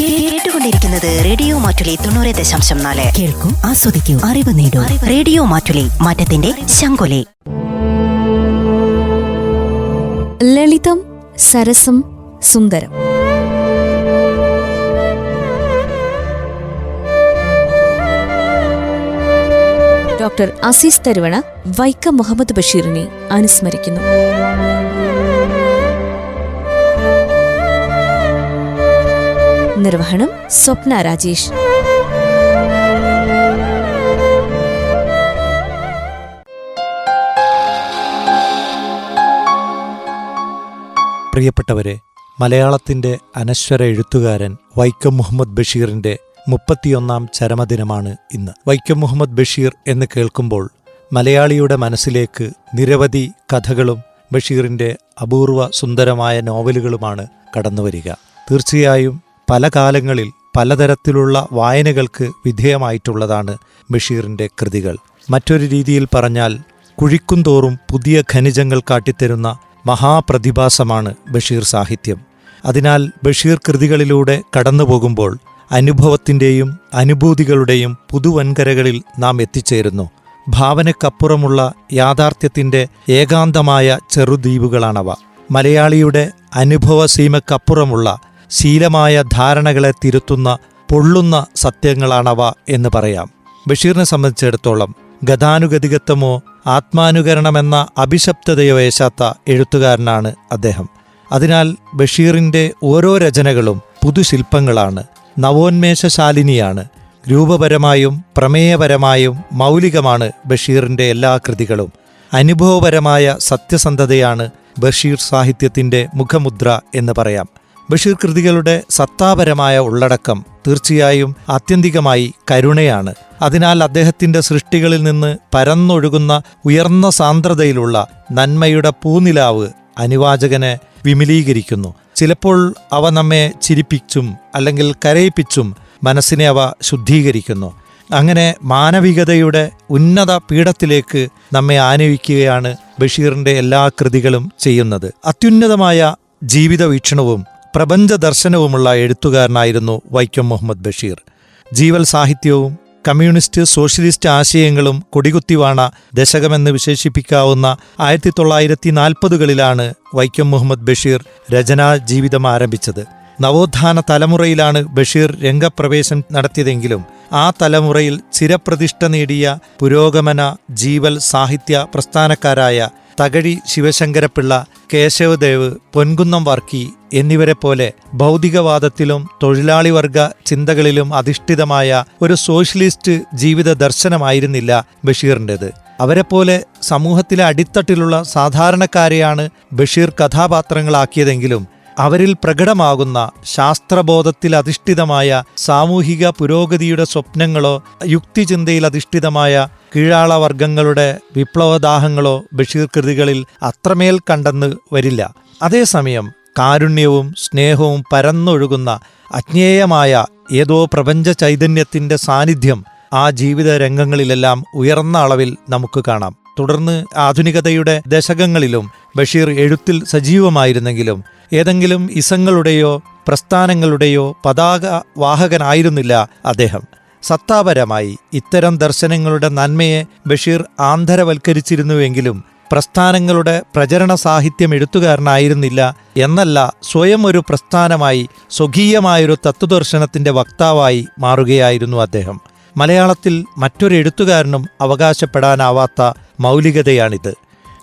കേട്ടുകൊണ്ടിരിക്കുന്നത് റേഡിയോ മാറ്റുലി തൊണ്ണൂറ് ദശാംശം നാല്. കേൾക്കൂ ആസ്വദിക്കൂ അറിവ് നേടൂ. റേഡിയോ മാറ്റുലി മാറ്റത്തിന്റെ ശങ്കൊലി ലളിതം സരസം സുന്ദരം. ഡോക്ടർ അസീസ് തരുവണ വൈക്കം മുഹമ്മദ് ബഷീറിനെ അനുസ്മരിക്കുന്നു. നിർവഹണം സ്വപ്ന രാജേഷ്. പ്രിയപ്പെട്ടവരെ മലയാളത്തിന്റെ അനശ്വര എഴുത്തുകാരൻ വൈക്കം മുഹമ്മദ് ബഷീറിന്റെ മുപ്പത്തിയൊന്നാം ചരമദിനമാണ് ഇന്ന്. വൈക്കം മുഹമ്മദ് ബഷീർ എന്ന് കേൾക്കുമ്പോൾ മലയാളിയുടെ മനസ്സിലേക്ക് നിരവധി കഥകളും ബഷീറിന്റെ അപൂർവ സുന്ദരമായ നോവലുകളുമാണ് കടന്നുവരിക. തീർച്ചയായും പല കാലങ്ങളിൽ പലതരത്തിലുള്ള വായനകൾക്ക് വിധേയമായിട്ടുള്ളതാണ് ബഷീറിന്റെ കൃതികൾ. മറ്റൊരു രീതിയിൽ പറഞ്ഞാൽ കുഴിക്കുംതോറും പുതിയ ഖനിജങ്ങൾ കാട്ടിത്തരുന്ന മഹാപ്രതിഭാസമാണ് ബഷീർ സാഹിത്യം. അതിനാൽ ബഷീർ കൃതികളിലൂടെ കടന്നുപോകുമ്പോൾ അനുഭവത്തിന്റെയും അനുഭൂതികളുടെയും പുതുവൻകരകളിൽ നാം എത്തിച്ചേരുന്നു. ഭാവനക്കപ്പുറമുള്ള യാഥാർത്ഥ്യത്തിന്റെ ഏകാന്തമായ ചെറുദ്വീപുകളാണവ. മലയാളിയുടെ അനുഭവസീമക്കപ്പുറമുള്ള ശീലമായ ധാരണകളെ തിരുത്തുന്ന പൊള്ളുന്ന സത്യങ്ങളാണവ എന്ന് പറയാം. ബഷീറിനെ സംബന്ധിച്ചിടത്തോളം ഗതാനുഗതികത്വമോ ആത്മാനുകരണമെന്ന അഭിശപ്തതയോ ഏശാത്ത എഴുത്തുകാരനാണ് അദ്ദേഹം. അതിനാൽ ബഷീറിന്റെ ഓരോ രചനകളും പുതുശില്പങ്ങളാണ് നവോന്മേഷശാലിനിയാണ് രൂപപരമായും പ്രമേയപരമായും മൗലികമാണ് ബഷീറിന്റെ എല്ലാ കൃതികളും. അനുഭവപരമായ സത്യസന്ധതയാണ് ബഷീർ സാഹിത്യത്തിന്റെ മുഖമുദ്ര എന്ന് പറയാം. ബഷീർ കൃതികളുടെ സത്താപരമായ ഉള്ളടക്കം തീർച്ചയായും ആത്യന്തികമായി കരുണയാണ്. അതിനാൽ അദ്ദേഹത്തിന്റെ സൃഷ്ടികളിൽ നിന്ന് പരന്നൊഴുകുന്ന ഉയർന്ന സാന്ദ്രതയിലുള്ള നന്മയുടെ പൂനിലാവ് അനുവാചകനെ വിമിലീകരിക്കുന്നു. ചിലപ്പോൾ അവ നമ്മെ ചിരിപ്പിച്ചും അല്ലെങ്കിൽ കരയിപ്പിച്ചും മനസ്സിനെ അവ ശുദ്ധീകരിക്കുന്നു. അങ്ങനെ മാനവികതയുടെ ഉന്നത പീഠത്തിലേക്ക് നമ്മെ ആനയിക്കുകയാണ് ബഷീറിന്റെ എല്ലാ കൃതികളും ചെയ്യുന്നത്. അത്യുന്നതമായ ജീവിത വീക്ഷണവും പ്രപഞ്ച ദർശനവുമുള്ള എഴുത്തുകാരനായിരുന്നു വൈക്കം മുഹമ്മദ് ബഷീർ. ജീവൽ സാഹിത്യവും കമ്മ്യൂണിസ്റ്റ് സോഷ്യലിസ്റ്റ് ആശയങ്ങളും കൊടികുത്തിവാണ ദശകമെന്ന് വിശേഷിപ്പിക്കാവുന്ന ആയിരത്തി തൊള്ളായിരത്തി നാൽപ്പതുകളിലാണ് വൈക്കം മുഹമ്മദ് ബഷീർ രചനാ ജീവിതം ആരംഭിച്ചത്. നവോത്ഥാന തലമുറയിലാണ് ബഷീർ രംഗപ്രവേശം നടത്തിയതെങ്കിലും ആ തലമുറയിൽ ചിരപ്രതിഷ്ഠ നേടിയ പുരോഗമന ജീവൽ സാഹിത്യ പ്രസ്ഥാനക്കാരായ തകഴി ശിവശങ്കരപ്പിള്ള കേശവദേവ് പൊൻകുന്നം വർക്കി എന്നിവരെ പോലെ ഭൗതികവാദത്തിലും തൊഴിലാളി വർഗ ചിന്തകളിലും അധിഷ്ഠിതമായ ഒരു സോഷ്യലിസ്റ്റ് ജീവിത ദർശനമായിരുന്നില്ല ബഷീറിന്റെത്. അവരെപ്പോലെ സമൂഹത്തിലെ അടിത്തട്ടിലുള്ള സാധാരണക്കാരെയാണ് ബഷീർ കഥാപാത്രങ്ങളാക്കിയതെങ്കിലും അവരിൽ പ്രകടമാകുന്ന ശാസ്ത്രബോധത്തിൽ അധിഷ്ഠിതമായ സാമൂഹിക പുരോഗതിയുടെ സ്വപ്നങ്ങളോ യുക്തിചിന്തയിൽ അധിഷ്ഠിതമായ കീഴാളവർഗങ്ങളുടെ വിപ്ലവദാഹങ്ങളോ ബഷീർ കൃതികളിൽ അത്രമേൽ കണ്ടെന്ന് വരില്ല. അതേസമയം കാരുണ്യവും സ്നേഹവും പരന്നൊഴുകുന്ന അജ്ഞേയമായ ഏതോ പ്രപഞ്ച ചൈതന്യത്തിന്റെ സാന്നിധ്യം ആ ജീവിത രംഗങ്ങളിലെല്ലാം ഉയർന്ന അളവിൽ നമുക്ക് കാണാം. തുടർന്ന് ആധുനികതയുടെ ദശകങ്ങളിലും ബഷീർ എഴുത്തിൽ സജീവമായിരുന്നെങ്കിലും ഏതെങ്കിലും ഇസങ്ങളുടെയോ പ്രസ്ഥാനങ്ങളുടെയോ പതാക വാഹകനായിരുന്നില്ല അദ്ദേഹം. സത്താപരമായി ഇത്തരം ദർശനങ്ങളുടെ നന്മയെ ബഷീർ ആന്തരവൽക്കരിച്ചിരുന്നുവെങ്കിലും പ്രസ്ഥാനങ്ങളുടെ പ്രചരണ സാഹിത്യം എഴുത്തുകാരനായിരുന്നില്ല എന്നല്ല സ്വയം ഒരു പ്രസ്ഥാനമായി സ്വകീയമായൊരു തത്വദർശനത്തിന്റെ വക്താവായി മാറുകയായിരുന്നു അദ്ദേഹം. മലയാളത്തിൽ മറ്റൊരു എഴുത്തുകാരനും അവകാശപ്പെടാനാവാത്ത മൗലികതയാണിത്.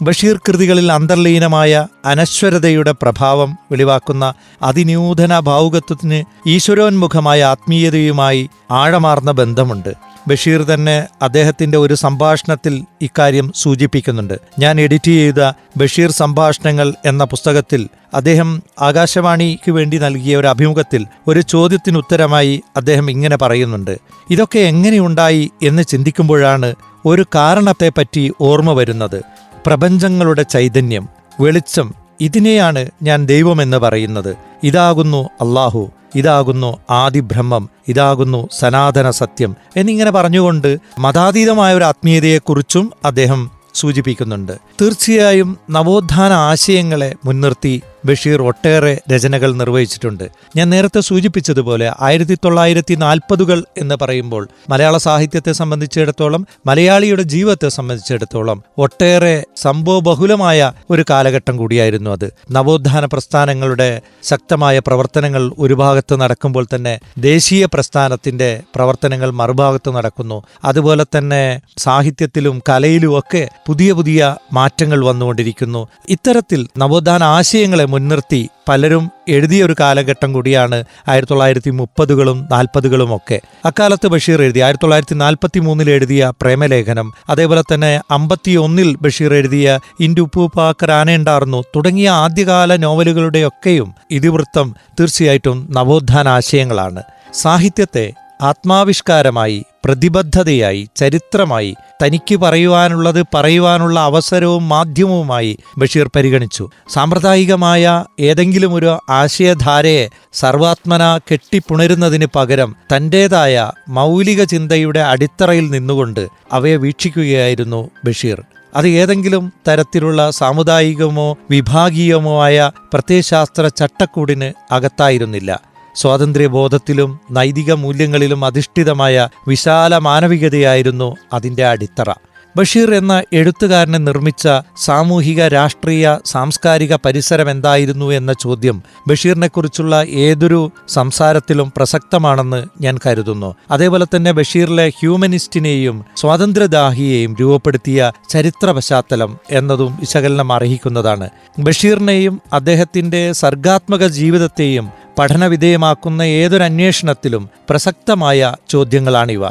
ബഷീർ കൃതികളിൽ അന്തർലീനമായ അനശ്വരതയുടെ പ്രഭാവം വെളിവാക്കുന്ന അതിനൂതന ഭാവുകത്വത്തിന് ഈശ്വരോന്മുഖമായ ആത്മീയതയുമായി ആഴമാർന്ന ബന്ധമുണ്ട്. ബഷീർ തന്നെ അദ്ദേഹത്തിന്റെ ഒരു സംഭാഷണത്തിൽ ഇക്കാര്യം സൂചിപ്പിക്കുന്നുണ്ട്. ഞാൻ എഡിറ്റ് ചെയ്ത ബഷീർ സംഭാഷണങ്ങൾ എന്ന പുസ്തകത്തിൽ അദ്ദേഹം ആകാശവാണിക്ക് വേണ്ടി നൽകിയ ഒരു അഭിമുഖത്തിൽ ഒരു ചോദ്യത്തിന് ഉത്തരമായി അദ്ദേഹം ഇങ്ങനെ പറയുന്നുണ്ട്. ഇതൊക്കെ എങ്ങനെയുണ്ടായി എന്ന് ചിന്തിക്കുമ്പോഴാണ് ഒരു കാരണത്തെപ്പറ്റി ഓർമ്മ വരുന്നത്. പ്രപഞ്ചങ്ങളുടെ ചൈതന്യം വെളിച്ചം ഇതിനെയാണ് ഞാൻ ദൈവമെന്ന് പറയുന്നത്. ഇതാകുന്നു അള്ളാഹു ഇതാകുന്നു ആദിബ്രഹ്മം ഇതാകുന്നു സനാതന സത്യം എന്നിങ്ങനെ പറഞ്ഞുകൊണ്ട് മതാതീതമായ ഒരു ആത്മീയതയെക്കുറിച്ചും അദ്ദേഹം സൂചിപ്പിക്കുന്നുണ്ട്. തീർച്ചയായും നവോത്ഥാന ആശയങ്ങളെ മുൻനിർത്തി ബഷീർ ഒട്ടേറെ രചനകൾ നിർവഹിച്ചിട്ടുണ്ട്. ഞാൻ നേരത്തെ സൂചിപ്പിച്ചതുപോലെ ആയിരത്തി തൊള്ളായിരത്തി നാൽപ്പതുകൾ എന്ന് പറയുമ്പോൾ മലയാള സാഹിത്യത്തെ സംബന്ധിച്ചിടത്തോളം മലയാളിയുടെ ജീവിതത്തെ സംബന്ധിച്ചിടത്തോളം ഒട്ടേറെ സംഭവബഹുലമായ ഒരു കാലഘട്ടം കൂടിയായിരുന്നു അത്. നവോത്ഥാന പ്രസ്ഥാനങ്ങളുടെ ശക്തമായ പ്രവർത്തനങ്ങൾ ഒരു ഭാഗത്ത് നടക്കുമ്പോൾ തന്നെ ദേശീയ പ്രസ്ഥാനത്തിന്റെ പ്രവർത്തനങ്ങൾ മറുഭാഗത്ത് നടക്കുന്നു. അതുപോലെ തന്നെ സാഹിത്യത്തിലും കലയിലും ഒക്കെ പുതിയ പുതിയ മാറ്റങ്ങൾ വന്നുകൊണ്ടിരിക്കുന്നു. ഇത്തരത്തിൽ നവോത്ഥാന ആശയങ്ങളെ മുൻനിർത്തി പലരും എഴുതിയ ഒരു കാലഘട്ടം കൂടിയാണ് ആയിരത്തി തൊള്ളായിരത്തി മുപ്പതുകളും നാൽപ്പതുകളും ഒക്കെ. അക്കാലത്ത് ബഷീർ എഴുതി ആയിരത്തി തൊള്ളായിരത്തി നാൽപ്പത്തി മൂന്നിൽ എഴുതിയ പ്രേമലേഖനം അതേപോലെ തന്നെ അമ്പത്തി ഒന്നിൽ ബഷീർ എഴുതിയ ഇൻഡുപ്പൂപ്പാക്കരാനയുണ്ടാർന്നു തുടങ്ങിയ ആദ്യകാല നോവലുകളുടെയൊക്കെയും ഇതിവൃത്തം തീർച്ചയായിട്ടും നവോത്ഥാന ആശയങ്ങളാണ്. സാഹിത്യത്തെ ആത്മാവിഷ്കാരമായി പ്രതിബദ്ധതയായി ചരിത്രമായി തനിക്ക് പറയുവാനുള്ളത് പറയുവാനുള്ള അവസരവും മാധ്യമവുമായി ബഷീർ പരിഗണിച്ചു. സാമ്പ്രദായികമായ ഏതെങ്കിലും ഒരു ആശയധാരയെ സർവാത്മന കെട്ടിപ്പുണരുന്നതിന് പകരം തന്റേതായ മൗലിക ചിന്തയുടെ അടിത്തറയിൽ നിന്നുകൊണ്ട് അവയെ വീക്ഷിക്കുകയായിരുന്നു ബഷീർ. അത് ഏതെങ്കിലും തരത്തിലുള്ള സാമുദായികമോ വിഭാഗീയമോ ആയ പ്രത്യയശാസ്ത്ര ചട്ടക്കൂടിന് അകത്തായിരുന്നില്ല. സ്വാതന്ത്ര്യബോധത്തിലും നൈതിക മൂല്യങ്ങളിലും അധിഷ്ഠിതമായ വിശാല മാനവികതയായിരുന്നു അതിന്റെ അടിത്തറ. ബഷീർ എന്ന എഴുത്തുകാരനെ നിർമ്മിച്ച സാമൂഹിക രാഷ്ട്രീയ സാംസ്കാരിക പരിസരം എന്തായിരുന്നു എന്ന ചോദ്യം ബഷീറിനെക്കുറിച്ചുള്ള ഏതൊരു സംസാരത്തിലും പ്രസക്തമാണെന്ന് ഞാൻ കരുതുന്നു. അതേപോലെ തന്നെ ബഷീറിലെ ഹ്യൂമനിസ്റ്റിനെയും സ്വാതന്ത്ര്യദാഹിയെയും രൂപപ്പെടുത്തിയ ചരിത്ര പശ്ചാത്തലം എന്നതും വിശകലനം അർഹിക്കുന്നതാണ്. ബഷീറിനെയും അദ്ദേഹത്തിന്റെ സർഗാത്മക ജീവിതത്തെയും പഠനവിധേയമാക്കുന്ന ഏതൊരു അന്വേഷണത്തിലും പ്രസക്തമായ ചോദ്യങ്ങളാണിവ.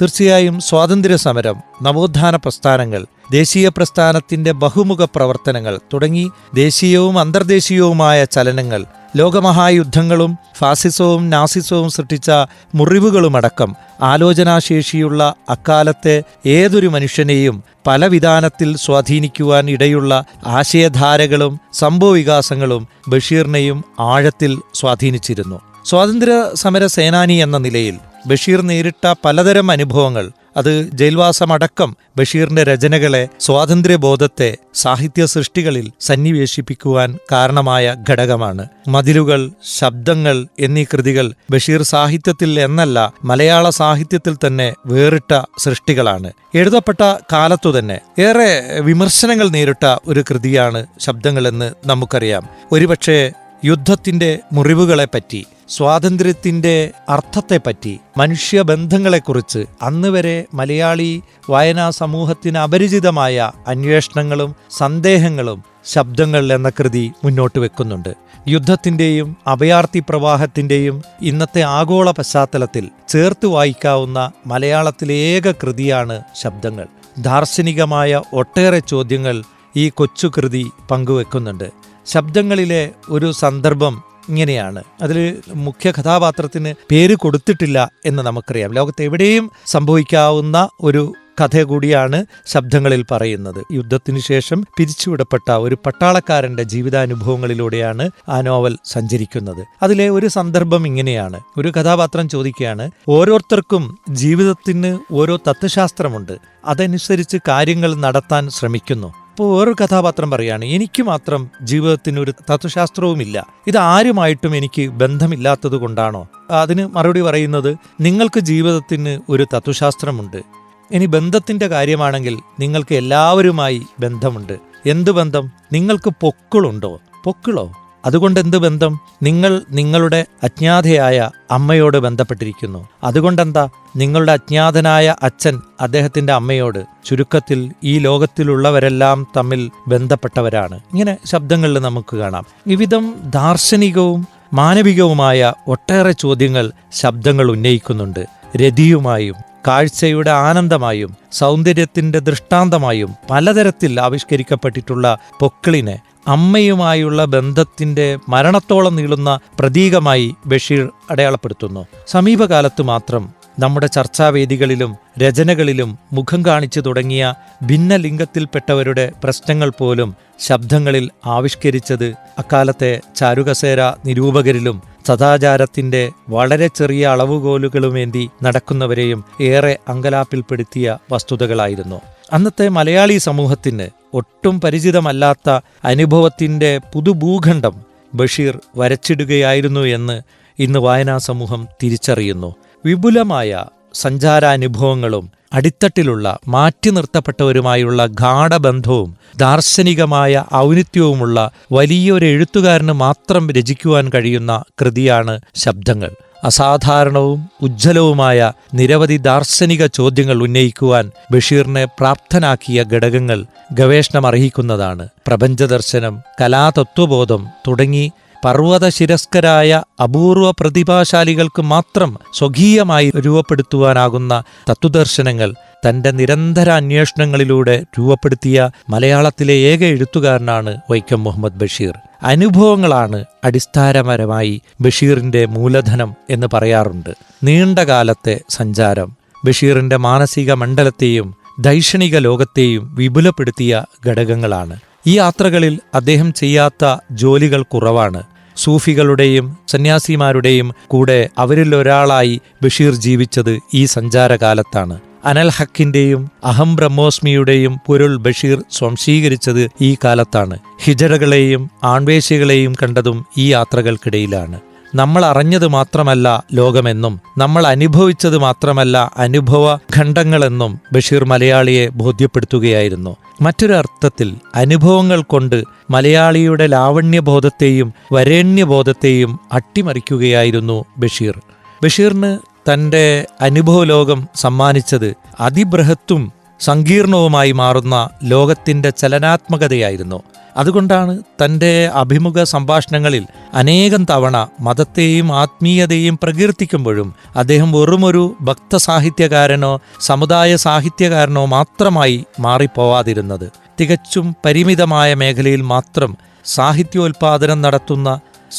തീർച്ചയായും സ്വാതന്ത്ര്യ സമരം നവോത്ഥാന പ്രസ്ഥാനങ്ങൾ ദേശീയ പ്രസ്ഥാനത്തിന്റെ ബഹുമുഖ പ്രവർത്തനങ്ങൾ തുടങ്ങി ദേശീയവും അന്തർദേശീയവുമായ ചലനങ്ങൾ ലോകമഹായുദ്ധങ്ങളും ഫാസിസവും നാസിസവും സൃഷ്ടിച്ച മുറിവുകളുമടക്കം ആലോചനാശേഷിയുള്ള അക്കാലത്തെ ഏതൊരു മനുഷ്യനെയും പല വിധാനത്തിൽ സ്വാധീനിക്കുവാൻ ഇടയുള്ള ആശയധാരകളും സംഭവവികാസങ്ങളും ബഷീറിനെയും ആഴത്തിൽ സ്വാധീനിച്ചിരുന്നു. സ്വാതന്ത്ര്യ സമര സേനാനി എന്ന നിലയിൽ ബഷീർ നേരിട്ട പലതരം അനുഭവങ്ങൾ അത് ജയിൽവാസമടക്കം ബഷീറിന്റെ രചനകളെ സ്വാതന്ത്ര്യബോധത്തെ സാഹിത്യ സൃഷ്ടികളിൽ സന്നിവേശിപ്പിക്കുവാൻ കാരണമായ ഘടകമാണ്. മതിലുകൾ ശബ്ദങ്ങൾ എന്നീ കൃതികൾ ബഷീർ സാഹിത്യത്തിൽ എന്നല്ല മലയാള സാഹിത്യത്തിൽ തന്നെ വേറിട്ട സൃഷ്ടികളാണ്. എഴുതപ്പെട്ട കാലത്തു തന്നെ ഏറെ വിമർശനങ്ങൾ നേരിട്ട ഒരു കൃതിയാണ് ശബ്ദങ്ങളെന്ന് നമുക്കറിയാം. ഒരുപക്ഷെ യുദ്ധത്തിന്റെ മുറിവുകളെപ്പറ്റി സ്വാതന്ത്ര്യത്തിന്റെ അർത്ഥത്തെപ്പറ്റി മനുഷ്യബന്ധങ്ങളെക്കുറിച്ച് അന്ന് വരെ മലയാളി വായനാ സമൂഹത്തിന് അപരിചിതമായ അന്വേഷണങ്ങളും സന്ദേഹങ്ങളും ശബ്ദങ്ങൾ എന്ന കൃതി മുന്നോട്ട് വെക്കുന്നുണ്ട്. യുദ്ധത്തിന്റെയും അഭയാർത്ഥി പ്രവാഹത്തിന്റെയും ഇന്നത്തെ ആഗോള പശ്ചാത്തലത്തിൽ ചേർത്ത് വായിക്കാവുന്ന മലയാളത്തിലെ ഏക കൃതിയാണ് ശബ്ദങ്ങൾ. ദാർശനികമായ ഒട്ടേറെ ചോദ്യങ്ങൾ ഈ കൊച്ചു കൃതി പങ്കുവെക്കുന്നുണ്ട്. ശബ്ദങ്ങളിലെ ഒരു സന്ദർഭം ഇങ്ങനെയാണ്. അതിൽ മുഖ്യ കഥാപാത്രത്തിന് പേര് കൊടുത്തിട്ടില്ല എന്ന് നമുക്കറിയാം. ലോകത്ത് എവിടെയും സംഭവിക്കാവുന്ന ഒരു കഥ കൂടിയാണ് ശബ്ദങ്ങളിൽ പറയുന്നത്. യുദ്ധത്തിനു ശേഷം പിരിച്ചുവിടപ്പെട്ട ഒരു പട്ടാളക്കാരന്റെ ജീവിതാനുഭവങ്ങളിലൂടെയാണ് ആ നോവൽ സഞ്ചരിക്കുന്നത്. അതിലെ ഒരു സന്ദർഭം ഇങ്ങനെയാണ്. ഒരു കഥാപാത്രം ചോദിക്കുകയാണ് ഓരോരുത്തർക്കും ജീവിതത്തിന് ഓരോ തത്വശാസ്ത്രമുണ്ട്. അതനുസരിച്ച് കാര്യങ്ങൾ നടത്താൻ ശ്രമിക്കുന്നു. അപ്പോൾ വേറൊരു കഥാപാത്രം പറയുകയാണ് എനിക്ക് മാത്രം ജീവിതത്തിന് ഒരു തത്വശാസ്ത്രവുമില്ല. ഇത് ആരുമായിട്ടും എനിക്ക് ബന്ധമില്ലാത്തത് കൊണ്ടാണോ? അതിന് മറുപടി പറയുന്നത് നിങ്ങൾക്ക് ജീവിതത്തിന് ഒരു തത്വശാസ്ത്രമുണ്ട്. ഇനി ബന്ധത്തിന്റെ കാര്യമാണെങ്കിൽ നിങ്ങൾക്ക് എല്ലാവരുമായി ബന്ധമുണ്ട്. എന്ത് ബന്ധം? നിങ്ങൾക്ക് പൊക്കിളുണ്ടോ? പൊക്കിളോ? അതുകൊണ്ട് എന്ത് ബന്ധം? നിങ്ങൾ നിങ്ങളുടെ അജ്ഞാതയായ അമ്മയോട് ബന്ധപ്പെട്ടിരിക്കുന്നു. അതുകൊണ്ടെന്താ? നിങ്ങളുടെ അജ്ഞാതനായ അച്ഛൻ അദ്ദേഹത്തിന്റെ അമ്മയോട് ചുരുക്കത്തിൽ ഈ ലോകത്തിലുള്ളവരെല്ലാം തമ്മിൽ ബന്ധപ്പെട്ടവരാണ്. ഇങ്ങനെ ശബ്ദങ്ങളിൽ നമുക്ക് കാണാം. വിവിധം ദാർശനികവും മാനവികവുമായ ഒട്ടേറെ ചോദ്യങ്ങൾ ശബ്ദങ്ങൾ ഉന്നയിക്കുന്നുണ്ട്. രതിയുമായും കാഴ്ചയുടെ ആനന്ദമായും സൗന്ദര്യത്തിന്റെ ദൃഷ്ടാന്തമായും പലതരത്തിൽ ആവിഷ്കരിക്കപ്പെട്ടിട്ടുള്ള പൊക്കിളിനെ അമ്മയുമായുള്ള ബന്ധത്തിന്റെ മരണത്തോളം നീളുന്ന പ്രതീകമായി ബഷീർ അടയാളപ്പെടുത്തുന്നു. സമീപകാലത്ത് മാത്രം നമ്മുടെ ചർച്ചാവേദികളിലും രചനകളിലും മുഖം കാണിച്ചു തുടങ്ങിയ ഭിന്നലിംഗത്തിൽപ്പെട്ടവരുടെ പ്രശ്നങ്ങൾ പോലും ശബ്ദങ്ങളിൽ ആവിഷ്കരിച്ചത് അക്കാലത്തെ ചാരുകസേര നിരൂപകരിലും സദാചാരത്തിന്റെ വളരെ ചെറിയ അളവുകോലുകളുമേന്തി നടക്കുന്നവരെയും ഏറെ അങ്കലാപ്പിൽപ്പെടുത്തിയ വസ്തുതകളായിരുന്നു. അന്നത്തെ മലയാളി സമൂഹത്തിന് ഒട്ടും പരിചിതമല്ലാത്ത അനുഭവത്തിന്റെ പുതുഭൂഖണ്ഡം ബഷീർ വരച്ചിടുകയായിരുന്നു എന്ന് ഇന്ന് വായനാ സമൂഹം തിരിച്ചറിയുന്നു. വിപുലമായ സഞ്ചാരാനുഭവങ്ങളും അടിത്തട്ടിലുള്ള മാറ്റി നിർത്തപ്പെട്ടവരുമായുള്ള ഗാഠബന്ധവും ദാർശനികമായ ഔന്നിത്യവുമുള്ള വലിയൊരു എഴുത്തുകാരന് മാത്രം രചിക്കുവാൻ കഴിയുന്ന കൃതിയാണ് ശബ്ദങ്ങൾ. അസാധാരണവും ഉജ്ജ്വലവുമായ നിരവധി ദാർശനിക ചോദ്യങ്ങൾ ഉന്നയിക്കുവാൻ ബഷീറിനെ പ്രാപ്തനാക്കിയ ഘടകങ്ങൾ ഗവേഷണം അർഹിക്കുന്നതാണ് പ്രപഞ്ചദർശനം കലാതത്വബോധം തുടങ്ങി പർവതശിരസ്കരായ അപൂർവ പ്രതിഭാശാലികൾക്ക് മാത്രം സ്വകീയമായി രൂപപ്പെടുത്തുവാനാകുന്ന തത്വദർശനങ്ങൾ തന്റെ നിരന്തര അന്വേഷണങ്ങളിലൂടെ രൂപപ്പെടുത്തിയ മലയാളത്തിലെ ഏക എഴുത്തുകാരനാണ് വൈക്കം മുഹമ്മദ് ബഷീർ. അനുഭവങ്ങളാണ് അടിസ്ഥാനപരമായി ബഷീറിന്റെ മൂലധനം എന്ന് പറയാറുണ്ട്. നീണ്ടകാലത്തെ സഞ്ചാരം ബഷീറിന്റെ മാനസിക മണ്ഡലത്തെയും ദൈക്ഷണിക ലോകത്തെയും വിപുലപ്പെടുത്തിയ ഘടകങ്ങളാണ്. ഈ യാത്രകളിൽ അദ്ദേഹം ചെയ്യാത്ത ജോലികൾ കുറവാണ്. സൂഫികളുടെയും സന്യാസിമാരുടെയും കൂടെ അവരിൽ ഒരാളായി ബഷീർ ജീവിച്ചത് ഈ സഞ്ചാരകാലത്താണ്. അനൽ ഹക്കിന്റെയും അഹം ബ്രഹ്മോസ്മിയുടെയും പൊരുൾ ബഷീർ സ്വാംശീകരിച്ചത് ഈ കാലത്താണ്. ഹിജറകളെയും ആൺവേശികളെയും കണ്ടതും ഈ യാത്രകൾക്കിടയിലാണ്. നമ്മൾ അറിഞ്ഞത് മാത്രമല്ല ലോകമെന്നും നമ്മൾ അനുഭവിച്ചത് മാത്രമല്ല അനുഭവ ഖണ്ഡങ്ങളെന്നും ബഷീർ മലയാളിയെ ബോധ്യപ്പെടുത്തുകയായിരുന്നു. മറ്റൊരർത്ഥത്തിൽ അനുഭവങ്ങൾ കൊണ്ട് മലയാളിയുടെ ലാവണ്യബോധത്തെയും വരേണ്യബോധത്തെയും അട്ടിമറിക്കുകയായിരുന്നു ബഷീർ. ബഷീറിന് തന്റെ അനുഭവലോകം സമ്മാനിച്ചത് അതിബൃഹത്തും സങ്കീർണവുമായി മാറുന്ന ലോകത്തിന്റെ ചലനാത്മകതയായിരുന്നു. അതുകൊണ്ടാണ് തന്റെ അഭിമുഖ സംഭാഷണങ്ങളിൽ അനേകം തവണ മതത്തെയും ആത്മീയതയും പ്രകീർത്തിക്കുമ്പോഴും അദ്ദേഹം വെറുമൊരു ഭക്തസാഹിത്യകാരനോ സമുദായ സാഹിത്യകാരനോ മാത്രമായി മാറിപ്പോവാതിരുന്നത്. തികച്ചും പരിമിതമായ മേഖലയിൽ മാത്രം സാഹിത്യോൽപാദനം നടത്തുന്ന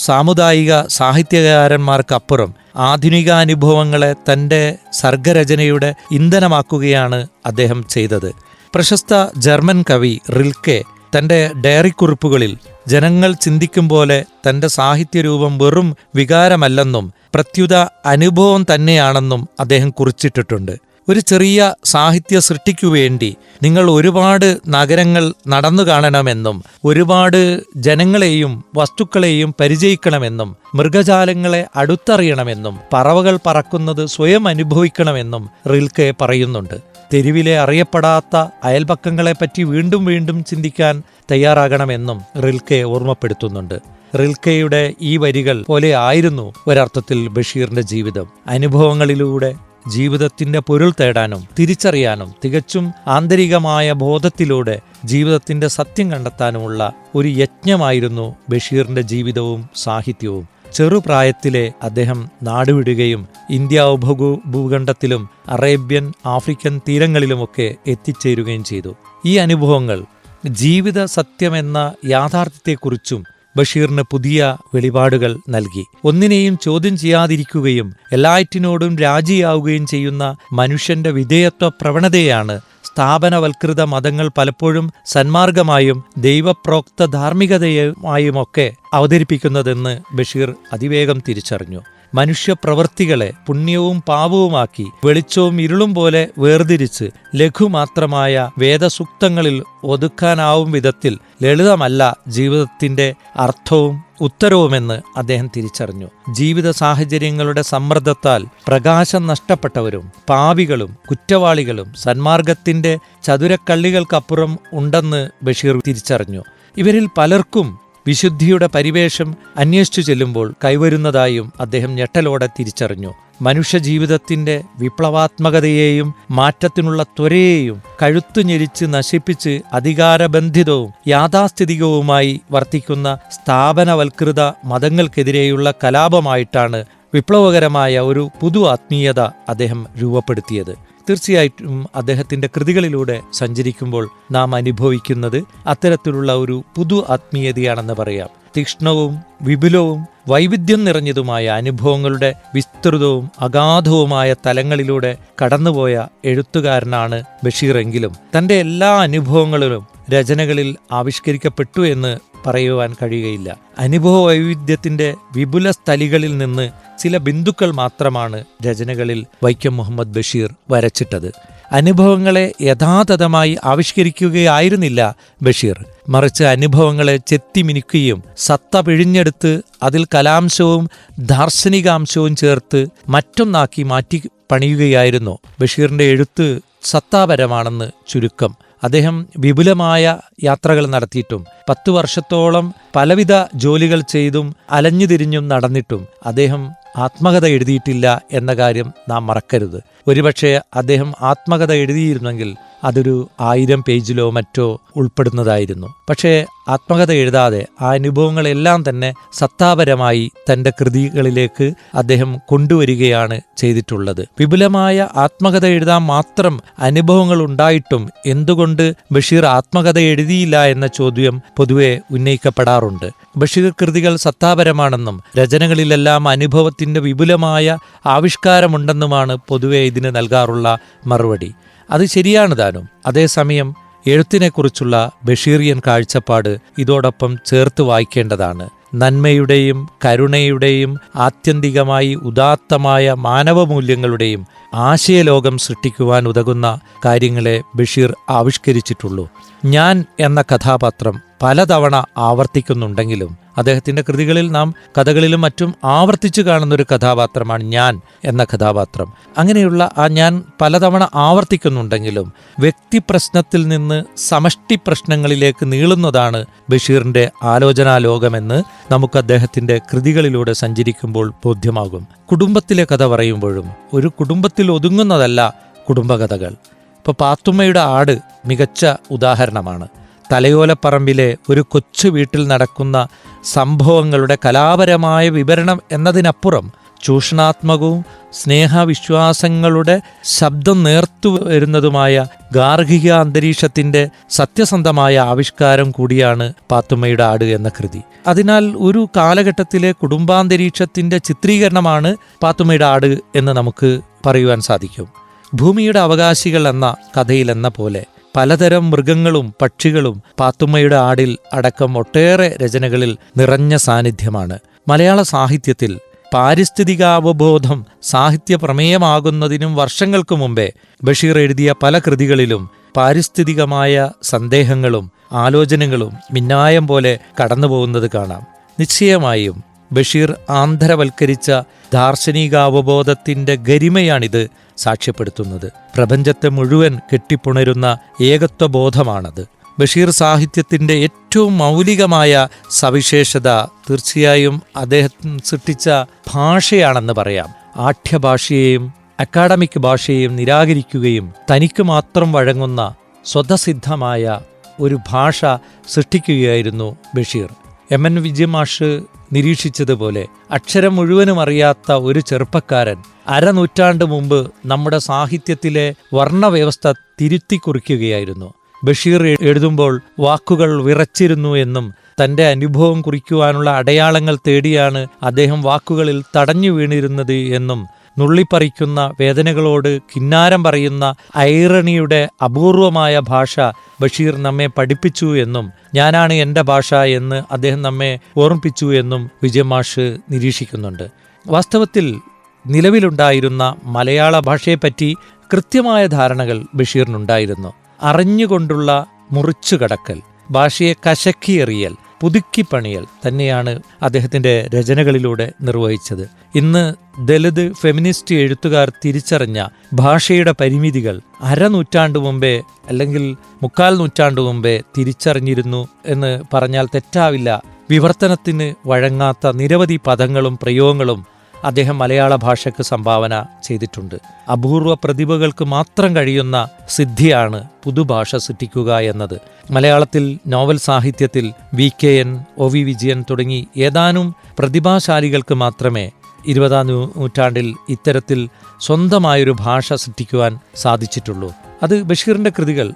സാമുദായിക സാഹിത്യകാരന്മാർക്കപ്പുറം ആധുനികാനുഭവങ്ങളെ തന്റെ സർഗരചനയുടെ ഇന്ധനമാക്കുകയാണ് അദ്ദേഹം ചെയ്തത്. പ്രശസ്ത ജർമ്മൻ കവി റിൽക്കെ തന്റെ ഡയറിക്കുറിപ്പുകളിൽ ജനങ്ങൾ ചിന്തിക്കും പോലെ തന്റെ സാഹിത്യരൂപം വെറും വികാരമല്ലെന്നും പ്രത്യുത അനുഭവം തന്നെയാണെന്നും അദ്ദേഹം കുറിച്ചിട്ടിട്ടുണ്ട്. ഒരു ചെറിയ സാഹിത്യ സൃഷ്ടിക്കു വേണ്ടി നിങ്ങൾ ഒരുപാട് നഗരങ്ങൾ നടന്നു കാണണമെന്നും ഒരുപാട് ജനങ്ങളെയും വസ്തുക്കളെയും പരിചയിക്കണമെന്നും മൃഗജാലങ്ങളെ അടുത്തറിയണമെന്നും പറവകൾ പറക്കുന്നത് സ്വയം അനുഭവിക്കണമെന്നും റിൽക്കെ പറയുന്നുണ്ട്. തെരുവിലെ അറിയപ്പെടാത്ത അയൽപക്കങ്ങളെപ്പറ്റി വീണ്ടും വീണ്ടും ചിന്തിക്കാൻ തയ്യാറാകണമെന്നും റിൽക്കെ ഓർമ്മപ്പെടുത്തുന്നുണ്ട്. റിൽക്കയുടെ ഈ വരികൾ പോലെ ആയിരുന്നു ഒരർത്ഥത്തിൽ ബഷീറിന്റെ ജീവിതം. അനുഭവങ്ങളിലൂടെ ജീവിതത്തിന്റെ പൊരുൾ തേടാനും തിരിച്ചറിയാനും തികച്ചും ആന്തരികമായ ബോധത്തിലൂടെ ജീവിതത്തിന്റെ സത്യം കണ്ടെത്താനുമുള്ള ഒരു യജ്ഞമായിരുന്നു ബഷീറിന്റെ ജീവിതവും സാഹിത്യവും. ചെറുപ്രായത്തിലെ അദ്ദേഹം നാടുവിടുകയും ഇന്ത്യ ഉപഭൂ ഭൂഖണ്ഡത്തിലും അറേബ്യൻ ആഫ്രിക്കൻ തീരങ്ങളിലുമൊക്കെ എത്തിച്ചേരുകയും ചെയ്തു. ഈ അനുഭവങ്ങൾ ജീവിത സത്യമെന്ന യാഥാർത്ഥ്യത്തെക്കുറിച്ചും ബഷീറിന് പുതിയ വെളിപാടുകൾ നൽകി. ഒന്നിനെയും ചോദ്യം ചെയ്യാതിരിക്കുകയും എല്ലാറ്റിനോടും രാജിയാവുകയും ചെയ്യുന്ന മനുഷ്യന്റെ വിധേയത്വ പ്രവണതയാണ് സ്ഥാപനവൽകൃത മതങ്ങൾ പലപ്പോഴും സന്മാർഗമായും ദൈവപ്രോക്ത ധാർമ്മികതയുമായുമൊക്കെ അവതരിപ്പിക്കുന്നതെന്ന് ബഷീർ അതിവേഗം തിരിച്ചറിഞ്ഞു. മനുഷ്യപ്രവൃത്തികളെ പുണ്യവും പാപവുമാക്കി വെളിച്ചവും ഇരുളും പോലെ വേർതിരിച്ച് ലഘുമാത്രമായ വേദസൂക്തങ്ങളിൽ ഒതുക്കാനാവും വിധത്തിൽ ലളിതമല്ല ജീവിതത്തിന്റെ അർത്ഥവും ഉത്തരവുമെന്ന് അദ്ദേഹം തിരിച്ചറിഞ്ഞു. ജീവിത സാഹചര്യങ്ങളുടെ സമ്മർദ്ദത്താൽ പ്രകാശം നഷ്ടപ്പെട്ടവരും പാവികളും കുറ്റവാളികളും സന്മാർഗത്തിന്റെ ചതുരക്കള്ളികൾക്കപ്പുറം ഉണ്ടെന്ന് ബഷീർ തിരിച്ചറിഞ്ഞു. ഇവരിൽ പലർക്കും വിശുദ്ധിയുടെ പരിവേഷം അന്വേഷിച്ചു ചെല്ലുമ്പോൾ കൈവരുന്നതായും അദ്ദേഹം ഞെട്ടലോടെ തിരിച്ചറിഞ്ഞു. മനുഷ്യജീവിതത്തിന്റെ വിപ്ലവാത്മകതയെയും മാറ്റത്തിനുള്ള ത്വരയെയും കഴുത്തു ഞെരിച്ച് നശിപ്പിച്ച് അധികാരബന്ധിതവും യാഥാസ്ഥിതികവുമായി വർത്തിക്കുന്ന സ്ഥാപനവൽകൃത മതങ്ങൾക്കെതിരെയുള്ള കലാപമായിട്ടാണ് വിപ്ലവകരമായ ഒരു പുതു ആത്മീയത അദ്ദേഹം രൂപപ്പെടുത്തിയത്. തീർച്ചയായിട്ടും അദ്ദേഹത്തിന്റെ കൃതികളിലൂടെ സഞ്ചരിക്കുമ്പോൾ നാം അനുഭവിക്കുന്നത് അത്തരത്തിലുള്ള ഒരു പുതു ആത്മീയതയാണെന്ന് പറയാം. തീക്ഷ്ണവും വിപുലവും വൈവിധ്യം നിറഞ്ഞതുമായ അനുഭവങ്ങളുടെ വിസ്തൃതവും അഗാധവുമായ തലങ്ങളിലൂടെ കടന്നുപോയ എഴുത്തുകാരനാണ് ബഷീറെങ്കിലും തന്റെ എല്ലാ അനുഭവങ്ങളിലും രചനകളിൽ ആവിഷ്കരിക്കപ്പെട്ടു എന്ന് പറയുവാൻ കഴിയുകയില്ല. അനുഭവ വൈവിധ്യത്തിന്റെ വിപുല സ്ഥലികളിൽ നിന്ന് ചില ബിന്ദുക്കൾ മാത്രമാണ് രചനകളിൽ വൈക്കം മുഹമ്മദ് ബഷീർ വരച്ചിട്ടത്. അനുഭവങ്ങളെ യഥാതഥമായി ആവിഷ്കരിക്കുകയായിരുന്നില്ല ബഷീർ. മറിച്ച് അനുഭവങ്ങളെ ചെത്തിമിനുക്കുകയും സത്ത പിഴിഞ്ഞെടുത്ത് അതിൽ കലാംശവും ദാർശനികാംശവും ചേർത്ത് മറ്റൊന്നാക്കി മാറ്റി പണിയുകയായിരുന്നു. ബഷീറിന്റെ എഴുത്ത് സത്താപരമാണെന്ന് ചുരുക്കം. അദ്ദേഹം വിപുലമായ യാത്രകൾ നടത്തിയിട്ടും പത്തു വർഷത്തോളം പലവിധ ജോലികൾ ചെയ്തും അലഞ്ഞു തിരിഞ്ഞും നടന്നിട്ടും അദ്ദേഹം ആത്മകഥ എഴുതിയിട്ടില്ല എന്ന കാര്യം നാം മറക്കരുത്. ഒരുപക്ഷെ അദ്ദേഹം ആത്മകഥ എഴുതിയിരുന്നെങ്കിൽ അതൊരു ആയിരം പേജിലോ മറ്റോ ഉൾപ്പെടുന്നതായിരുന്നു. പക്ഷേ ആത്മകഥ എഴുതാതെ ആ അനുഭവങ്ങളെല്ലാം തന്നെ സത്താപരമായി തന്റെ കൃതികളിലേക്ക് അദ്ദേഹം കൊണ്ടുവരികയാണ് ചെയ്തിട്ടുള്ളത്. വിപുലമായ ആത്മകഥ എഴുതാൻ മാത്രം അനുഭവങ്ങൾ ഉണ്ടായിട്ടും എന്തുകൊണ്ട് ബഷീർ ആത്മകഥ എഴുതിയില്ല എന്ന ചോദ്യം പൊതുവെ ഉന്നയിക്കപ്പെടാറുണ്ട്. ബഷീർ കൃതികൾ സത്താപരമാണെന്നും രചനകളിലെല്ലാം അനുഭവത്തിന്റെ വിപുലമായ ആവിഷ്കാരമുണ്ടെന്നുമാണ് പൊതുവെ ഇതിന് നൽകാറുള്ള മറുപടി. അത് ശരിയാണ് താനും. അതേസമയം എഴുത്തിനെക്കുറിച്ചുള്ള ബഷീറിയൻ കാഴ്ചപ്പാട് ഇതോടൊപ്പം ചേർത്ത് വായിക്കേണ്ടതാണ്. നന്മയുടെയും കരുണയുടെയും ആത്യന്തികമായി ഉദാത്തമായ മാനവമൂല്യങ്ങളുടെയും ആശയലോകം സൃഷ്ടിക്കുവാൻ ഉതകുന്ന കാര്യങ്ങളെ ബഷീർ ആവിഷ്കരിച്ചിട്ടുള്ളൂ. ഞാൻ എന്ന കഥാപാത്രം പലതവണ ആവർത്തിക്കുന്നുണ്ടെങ്കിലും അദ്ദേഹത്തിന്റെ കൃതികളിൽ നാം കഥകളിലും മറ്റും ആവർത്തിച്ചു കാണുന്ന ഒരു കഥാപാത്രമാണ് ഞാൻ എന്ന കഥാപാത്രം. അങ്ങനെയുള്ള ആ ഞാൻ പലതവണ ആവർത്തിക്കുന്നുണ്ടെങ്കിലും വ്യക്തി പ്രശ്നത്തിൽ നിന്ന് സമഷ്ടി പ്രശ്നങ്ങളിലേക്ക് നീളുന്നതാണ് ബഷീറിന്റെ ആലോചനാ ലോകമെന്ന് നമുക്ക് അദ്ദേഹത്തിന്റെ കൃതികളിലൂടെ സഞ്ചരിക്കുമ്പോൾ ബോധ്യമാകും. കുടുംബത്തിലെ കഥ പറയുമ്പോഴും ഒരു കുടുംബത്തിൽ ഒതുങ്ങുന്നതല്ല കുടുംബകഥകൾ. ഇപ്പോൾ പാത്തുമ്മയുടെ ആട് മികച്ച ഉദാഹരണമാണ്. തലയോലപ്പറമ്പിലെ ഒരു കൊച്ചു വീട്ടിൽ നടക്കുന്ന സംഭവങ്ങളുടെ കലാപരമായ വിവരണം എന്നതിനപ്പുറം ചൂഷണാത്മകവും സ്നേഹവിശ്വാസങ്ങളുടെ ശബ്ദം നേർത്തു വരുന്നതുമായ ഗാർഹിക അന്തരീക്ഷത്തിന്റെ സത്യസന്ധമായ ആവിഷ്കാരം കൂടിയാണ് പാത്തുമ്മയുടെ ആട് എന്ന കൃതി. അതിനാൽ ഒരു കാലഘട്ടത്തിലെ കുടുംബാന്തരീക്ഷത്തിന്റെ ചിത്രീകരണമാണ് പാത്തുമ്മയുടെ ആട് എന്ന് നമുക്ക് പറയുവാൻ സാധിക്കും. ഭൂമിയുടെ അവകാശികൾ എന്ന കഥയിലെന്ന പോലെ പലതരം മൃഗങ്ങളും പക്ഷികളും പാത്തുമ്മയുടെ ആടിൽ അടക്കം ഒട്ടേറെ രചനകളിൽ നിറഞ്ഞ സാന്നിധ്യമാണ്. മലയാള സാഹിത്യത്തിൽ പാരിസ്ഥിതികാവബോധം സാഹിത്യ പ്രമേയമാകുന്നതിനും വർഷങ്ങൾക്കു മുമ്പേ ബഷീർ എഴുതിയ പല കൃതികളിലും പാരിസ്ഥിതികമായ സന്ദേഹങ്ങളും ആലോചനകളും മിന്നായം പോലെ കടന്നുപോകുന്നത് കാണാം. നിശ്ചയമായും ബഷീർ ആന്തരവൽക്കരിച്ച ദാർശനികാവബോധത്തിന്റെ ഗരിമയാണിത് സാക്ഷ്യപ്പെടുത്തുന്നത്. പ്രപഞ്ചത്തെ മുഴുവൻ കെട്ടിപ്പുണരുന്ന ഏകത്വബോധമാണത്. ബഷീർ സാഹിത്യത്തിന്റെ ഏറ്റവും മൗലികമായ സവിശേഷത തീർച്ചയായും അദ്ദേഹം സൃഷ്ടിച്ച ഭാഷയാണെന്ന് പറയാം. ആഠ്യഭാഷയെയും അക്കാഡമിക് ഭാഷയെയും നിരാകരിക്കുകയും തനിക്ക് മാത്രം വഴങ്ങുന്ന സ്വതസിദ്ധമായ ഒരു ഭാഷ സൃഷ്ടിക്കുകയായിരുന്നു ബഷീർ. എം. എൻ. വിജയമാഷ് നിരീക്ഷിച്ചതുപോലെ അക്ഷരം മുഴുവനും അറിയാത്ത ഒരു ചെറുപ്പക്കാരൻ അരനൂറ്റാണ്ട് മുമ്പ് നമ്മുടെ സാഹിത്യത്തിലെ വർണവ്യവസ്ഥ തിരുത്തി കുറിക്കുകയായിരുന്നു ബഷീർ എഴുതുമ്പോൾ വാക്കുകൾ വിറച്ചിരുന്നു എന്നും തന്റെ അനുഭവം കുറിക്കുവാനുള്ള അടയാളങ്ങൾ തേടിയാണ് അദ്ദേഹം വാക്കുകളിൽ തടഞ്ഞു വീണിരുന്നത് എന്നും നുള്ളിപ്പറിക്കുന്ന വേദനകളോട് കിന്നാരം പറയുന്ന ഐറണിയുടെ അപൂർവമായ ഭാഷ ബഷീർ നമ്മെ പഠിപ്പിച്ചു എന്നും ഞാനാണ് എന്റെ ഭാഷ എന്ന് അദ്ദേഹം നമ്മെ ഓർമ്മിപ്പിച്ചു എന്നും വിജയമാഷ് നിരീക്ഷിക്കുന്നുണ്ട്. വാസ്തവത്തിൽ നിലവിലുണ്ടായിരുന്ന മലയാള ഭാഷയെപ്പറ്റി കൃത്യമായ ധാരണകൾ ബഷീറിനുണ്ടായിരുന്നു. അറിഞ്ഞുകൊണ്ടുള്ള മുറിച്ചുകടക്കൽ ഭാഷയെ കശക്കിയെറിയൽ പുതുക്കിപ്പണിയൽ തന്നെയാണ് അദ്ദേഹത്തിന്റെ രചനകളിലൂടെ നിർവഹിച്ചത്. ഇന്ന് ദലിത് ഫെമിനിസ്റ്റ് എഴുത്തുകാർ തിരിച്ചറിഞ്ഞ ഭാഷയുടെ പരിമിതികൾ അരനൂറ്റാണ്ടു മുമ്പേ അല്ലെങ്കിൽ മുക്കാൽ നൂറ്റാണ്ടു മുമ്പേ തിരിച്ചറിഞ്ഞിരുന്നു എന്ന് പറഞ്ഞാൽ തെറ്റാവില്ല. വിവർത്തനത്തിന് വഴങ്ങാത്ത നിരവധി പദങ്ങളും പ്രയോഗങ്ങളും അദ്ദേഹം മലയാള ഭാഷയ്ക്ക് സംഭാവന ചെയ്തിട്ടുണ്ട്. അപൂർവ പ്രതിഭകൾക്ക് മാത്രം കഴിയുന്ന സിദ്ധിയാണ് പുതുഭാഷ സൃഷ്ടിക്കുക എന്നത്. മലയാളത്തിൽ നോവൽ സാഹിത്യത്തിൽ V K N O V Vijayan തുടങ്ങി ഏതാനും പ്രതിഭാശാലികൾക്ക് മാത്രമേ ഇരുപതാം നൂറ്റാണ്ടിൽ ഇത്തരത്തിൽ സ്വന്തമായൊരു ഭാഷ സൃഷ്ടിക്കുവാൻ സാധിച്ചിട്ടുള്ളൂ. അത് ബഷീറിന്റെ കൃതികൾ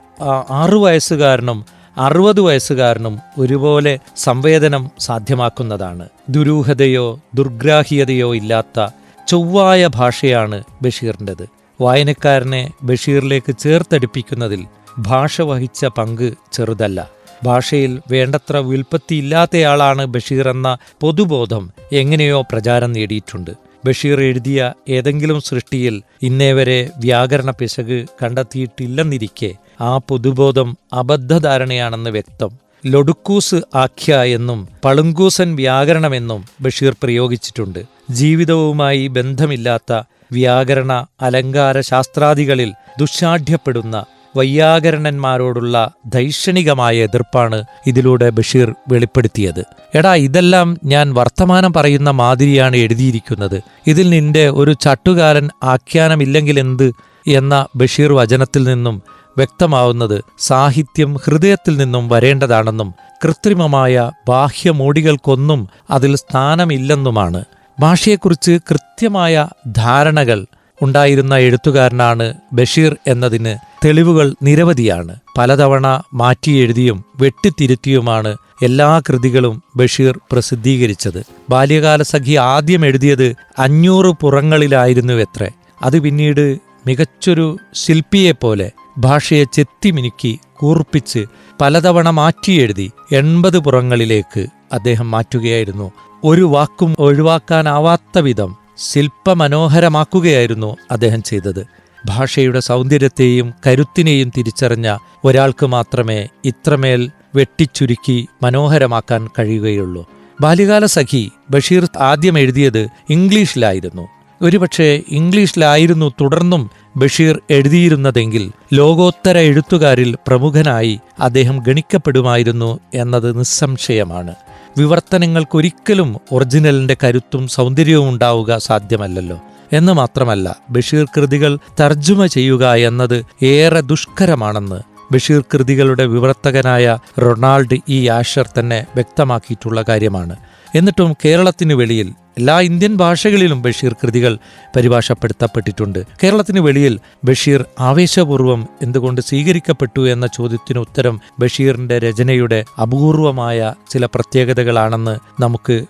ആറു വയസ്സുകാരനും അറുപത് വയസ്സുകാരനും ഒരുപോലെ സംവേദനം സാധ്യമാക്കുന്നതാണ്. ദുരൂഹതയോ ദുർഗ്രാഹ്യതയോ ഇല്ലാത്ത ചൊവ്വായ ഭാഷയാണ് ബഷീറിന്റെത്. വായനക്കാരനെ ബഷീറിലേക്ക് ചേർത്തടിപ്പിക്കുന്നതിൽ ഭാഷ വഹിച്ച പങ്ക് ചെറുതല്ല. ഭാഷയിൽ വേണ്ടത്ര വിൽപ്പത്തിയില്ലാത്തയാളാണ് ബഷീർ എന്ന പൊതുബോധം എങ്ങനെയോ പ്രചാരം നേടിയിട്ടുണ്ട്. ബഷീർ എഴുതിയ ഏതെങ്കിലും സൃഷ്ടിയിൽ ഇന്നേവരെ വ്യാകരണ പിശക് കണ്ടെത്തിയിട്ടില്ലെന്നിരിക്കെ ആ പൊതുബോധം അബദ്ധധാരണയാണെന്ന് വ്യക്തം. ലൊടുക്കൂസ് ആഖ്യ എന്നും പളുങ്കൂസൻ വ്യാകരണമെന്നും ബഷീർ പ്രയോഗിച്ചിട്ടുണ്ട്. ജീവിതവുമായി ബന്ധമില്ലാത്ത വ്യാകരണ അലങ്കാര ശാസ്ത്രാദികളിൽ ദുശാഠ്യപ്പെടുന്ന വൈയാകരണന്മാരോടുള്ള ധൈഷണികമായ എതിർപ്പാണ് ഇതിലൂടെ ബഷീർ വെളിപ്പെടുത്തിയത്. എടാ ഇതെല്ലാം ഞാൻ വർത്തമാനം പറയുന്ന മാതിരിയാണ് എഴുതിയിരിക്കുന്നത്. ഇതിൽ നിന്റെ ഒരു ചട്ടുകാരൻ ആഖ്യാനമില്ലെങ്കിലെന്ത് എന്ന ബഷീർ വചനത്തിൽ നിന്നും വ്യക്തമാവുന്നത് സാഹിത്യം ഹൃദയത്തിൽ നിന്നും വരേണ്ടതാണെന്നും കൃത്രിമമായ ബാഹ്യമോടികൾക്കൊന്നും അതിൽ സ്ഥാനമില്ലെന്നുമാണ്. ഭാഷയെക്കുറിച്ച് കൃത്യമായ ധാരണകൾ ഉണ്ടായിരുന്ന എഴുത്തുകാരനാണ് ബഷീർ എന്നതിന് തെളിവുകൾ നിരവധിയാണ്. പലതവണ മാറ്റിയെഴുതിയും വെട്ടിത്തിരുത്തിയുമാണ് എല്ലാ കൃതികളും ബഷീർ പ്രസിദ്ധീകരിച്ചത്. ബാല്യകാലസഖി ആദ്യം എഴുതിയത് അഞ്ഞൂറ് പുറങ്ങളിലായിരുന്നു എത്ര അത് പിന്നീട് മികച്ചൊരു ശില്പിയെപ്പോലെ ഭാഷയെ ചെത്തിമിനുക്കി കൂർപ്പിച്ച് പലതവണ മാറ്റിയെഴുതി എൺപത് പുറങ്ങളിലേക്ക് അദ്ദേഹം മാറ്റുകയായിരുന്നു. ഒരു വാക്കും ഒഴിവാക്കാനാവാത്ത വിധം ശില്പമനോഹരമാക്കുകയായിരുന്നു അദ്ദേഹം ചെയ്തത്. ഭാഷയുടെ സൗന്ദര്യത്തെയും കരുത്തിനെയും തിരിച്ചറിഞ്ഞ ഒരാൾക്ക് മാത്രമേ ഇത്രമേൽ വെട്ടിച്ചുരുക്കി മനോഹരമാക്കാൻ കഴിയുകയുള്ളൂ. ബാല്യകാല സഖി ബഷീർ ആദ്യം എഴുതിയത് ഇംഗ്ലീഷിലായിരുന്നു. ഒരുപക്ഷെ ഇംഗ്ലീഷിലായിരുന്നു തുടർന്നും ബഷീർ എഴുതിയിരുന്നതെങ്കിൽ ലോകോത്തര എഴുത്തുകാരിൽ പ്രമുഖനായി അദ്ദേഹം ഗണിക്കപ്പെടുമായിരുന്നു എന്നത് നിസ്സംശയമാണ്. വിവർത്തനങ്ങൾക്കൊരിക്കലും ഒറിജിനലിന്റെ കരുത്തും സൗന്ദര്യവും ഉണ്ടാവുക സാധ്യമല്ലല്ലോ. എന്ന് മാത്രമല്ല ബഷീർ കൃതികൾ തർജമ ചെയ്യുക എന്നത് ഏറെ ദുഷ്കരമാണെന്ന് ബഷീർ കൃതികളുടെ വിവർത്തകനായ റൊണാൾഡ് ഇ ആഷർ തന്നെ വ്യക്തമാക്കിയിട്ടുള്ള കാര്യമാണ്. എന്നിട്ടും കേരളത്തിനു വെളിയിൽ എല്ലാ ഇന്ത്യൻ ഭാഷകളിലും ബഷീർ കൃതികൾ പരിഭാഷപ്പെടുത്തപ്പെട്ടിട്ടുണ്ട്. കേരളത്തിന് വെളിയിൽ ബഷീർ ആവേശപൂർവം എന്തുകൊണ്ട് സ്വീകരിക്കപ്പെട്ടു എന്ന ചോദ്യത്തിന് ഉത്തരം ബഷീറിന്റെ രചനയുടെ അപൂർവമായ ചില പ്രത്യേകതകളാണെന്ന് നമുക്ക്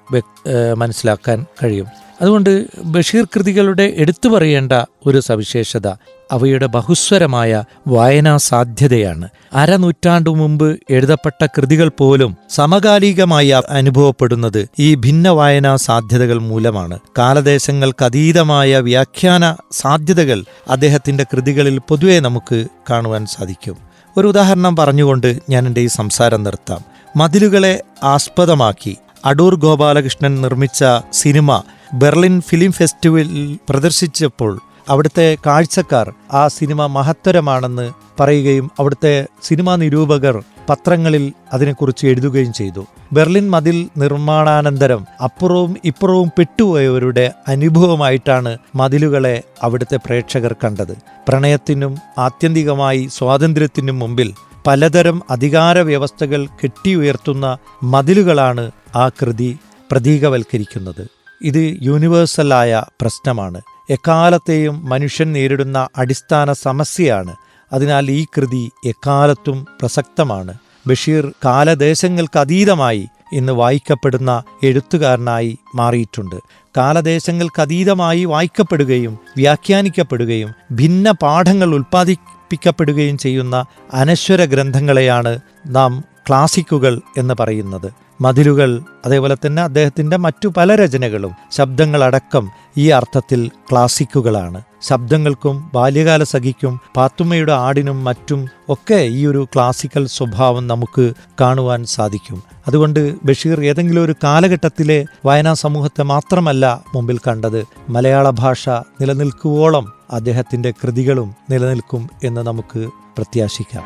മനസ്സിലാക്കാൻ കഴിയും. അതുകൊണ്ട് ബഷീർ കൃതികളുടെ എടുത്തു പറയേണ്ട ഒരു സവിശേഷത അവയുടെ ബഹുസ്വരമായ വായനാ സാധ്യതയാണ് അരനൂറ്റാണ്ടു മുമ്പ് എഴുതപ്പെട്ട കൃതികൾ പോലും സമകാലികമായി അനുഭവപ്പെടുന്നത് ഈ ഭിന്ന വായനാ സാധ്യതകൾ മൂലമാണ് കാലദേശങ്ങൾക്കതീതമായ വ്യാഖ്യാന സാധ്യതകൾ അദ്ദേഹത്തിന്റെ കൃതികളിൽ പൊതുവെ നമുക്ക് കാണുവാൻ സാധിക്കും. ഒരു ഉദാഹരണം പറഞ്ഞുകൊണ്ട് ഞാൻ എന്റെ ഈ സംസാരം നിർത്താം. മതിലുകളെ ആസ്പദമാക്കി അടൂർ ഗോപാലകൃഷ്ണൻ നിർമ്മിച്ച സിനിമ ബെർലിൻ ഫിലിം ഫെസ്റ്റിവലിൽ പ്രദർശിച്ചപ്പോൾ അവിടുത്തെ കാഴ്ചക്കാർ ആ സിനിമ മഹത്തരമാണെന്ന് പറയുകയും അവിടുത്തെ സിനിമാ നിരൂപകർ പത്രങ്ങളിൽ അതിനെക്കുറിച്ച് എഴുതുകയും ചെയ്തു. ബെർലിൻ മതിൽ നിർമ്മാണാനന്തരം അപ്പുറവും ഇപ്പുറവും പെട്ടുപോയവരുടെ അനുഭവമായിട്ടാണ് മതിലുകളെ അവിടുത്തെ പ്രേക്ഷകർ കണ്ടത്. പ്രണയത്തിനും ആത്യന്തികമായി സ്വാതന്ത്ര്യത്തിനും മുമ്പിൽ പലതരം അധികാര വ്യവസ്ഥകൾ കെട്ടിയുയർത്തുന്ന മതിലുകളാണ് ആ കൃതി പ്രതീകവൽക്കരിക്കുന്നത്. ഇത് യൂണിവേഴ്സലായ പ്രശ്നമാണ്. എക്കാലത്തെയും മനുഷ്യൻ നേരിടുന്ന അടിസ്ഥാന സമസ്യയാണ്. അതിനാൽ ഈ കൃതി എക്കാലത്തും പ്രസക്തമാണ്. ബഷീർ കാലദേശങ്ങൾക്ക് അതീതമായി ഇന്ന് വായിക്കപ്പെടുന്ന എഴുത്തുകാരനായി മാറിയിട്ടുണ്ട്. കാലദേശങ്ങൾക്ക് അതീതമായി വായിക്കപ്പെടുകയും വ്യാഖ്യാനിക്കപ്പെടുകയും ഭിന്ന പാഠങ്ങൾ ഉൽപ്പാദിപ്പിക്കപ്പെടുകയും ചെയ്യുന്ന അനശ്വര ഗ്രന്ഥങ്ങളെയാണ് നാം ക്ലാസിക്കുകൾ എന്ന് പറയുന്നത്. മതിലുകൾ അതേപോലെ തന്നെ അദ്ദേഹത്തിന്റെ മറ്റു പല രചനകളും ശബ്ദങ്ങളടക്കം ഈ അർത്ഥത്തിൽ ക്ലാസിക്കുകളാണ്. ശബ്ദങ്ങൾക്കും ബാല്യകാല സഖിക്കും പാത്തുമ്മയുടെ ആടിനും മറ്റും ഒക്കെ ഈ ഒരു ക്ലാസിക്കൽ സ്വഭാവം നമുക്ക് കാണുവാൻ സാധിക്കും. അതുകൊണ്ട് ബഷീർ ഏതെങ്കിലും ഒരു കാലഘട്ടത്തിലെ വായനാ സമൂഹത്തെ മാത്രമല്ല മുമ്പിൽ കണ്ടത്. മലയാള ഭാഷ നിലനിൽക്കുവോളം അദ്ദേഹത്തിന്റെ കൃതികളും നിലനിൽക്കും എന്ന് നമുക്ക് പ്രത്യാശിക്കാം.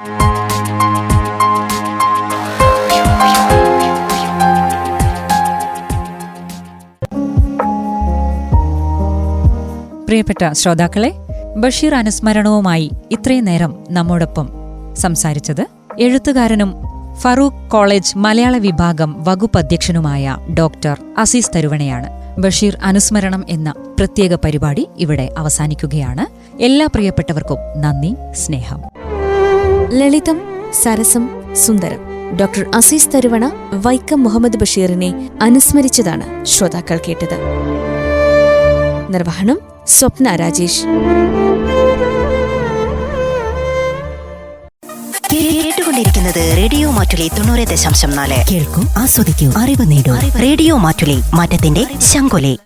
പ്രിയപ്പെട്ട ശ്രോതാക്കളെ ബഷീർ അനുസ്മരണവുമായി ഇത്രയും നേരം നമ്മോടൊപ്പം സംസാരിച്ചത് എഴുത്തുകാരനും ഫറൂഖ് കോളേജ് മലയാള വിഭാഗം വകുപ്പ് അധ്യക്ഷനുമായ ഡോക്ടർ അസീസ് തരുവണയാണ്. ബഷീർ അനുസ്മരണം എന്ന പ്രത്യേക പരിപാടി ഇവിടെ അവസാനിക്കുകയാണ്. എല്ലാ പ്രിയപ്പെട്ടവർക്കും നന്ദി സ്നേഹം. ലളിതം സരസം സുന്ദരം. ഡോക്ടർ അസീസ് തരുവണ വൈക്കം മുഹമ്മദ് ബഷീറിനെ അനുസ്മരിച്ചതാണ് ശ്രോതാക്കൾ കേട്ടത്. നിർവഹണം സ്വപ്ന രാജേഷ്. കേട്ടുകൊണ്ടിരിക്കുന്നത് റേഡിയോ മാറ്റുലി തൊണ്ണൂറ് ദശാംശം നാല്. കേൾക്കും ആസ്വദിക്കൂ അറിവ് നേടൂ. റേഡിയോ മാറ്റുലി മാറ്റത്തിന്റെ ശങ്കുലി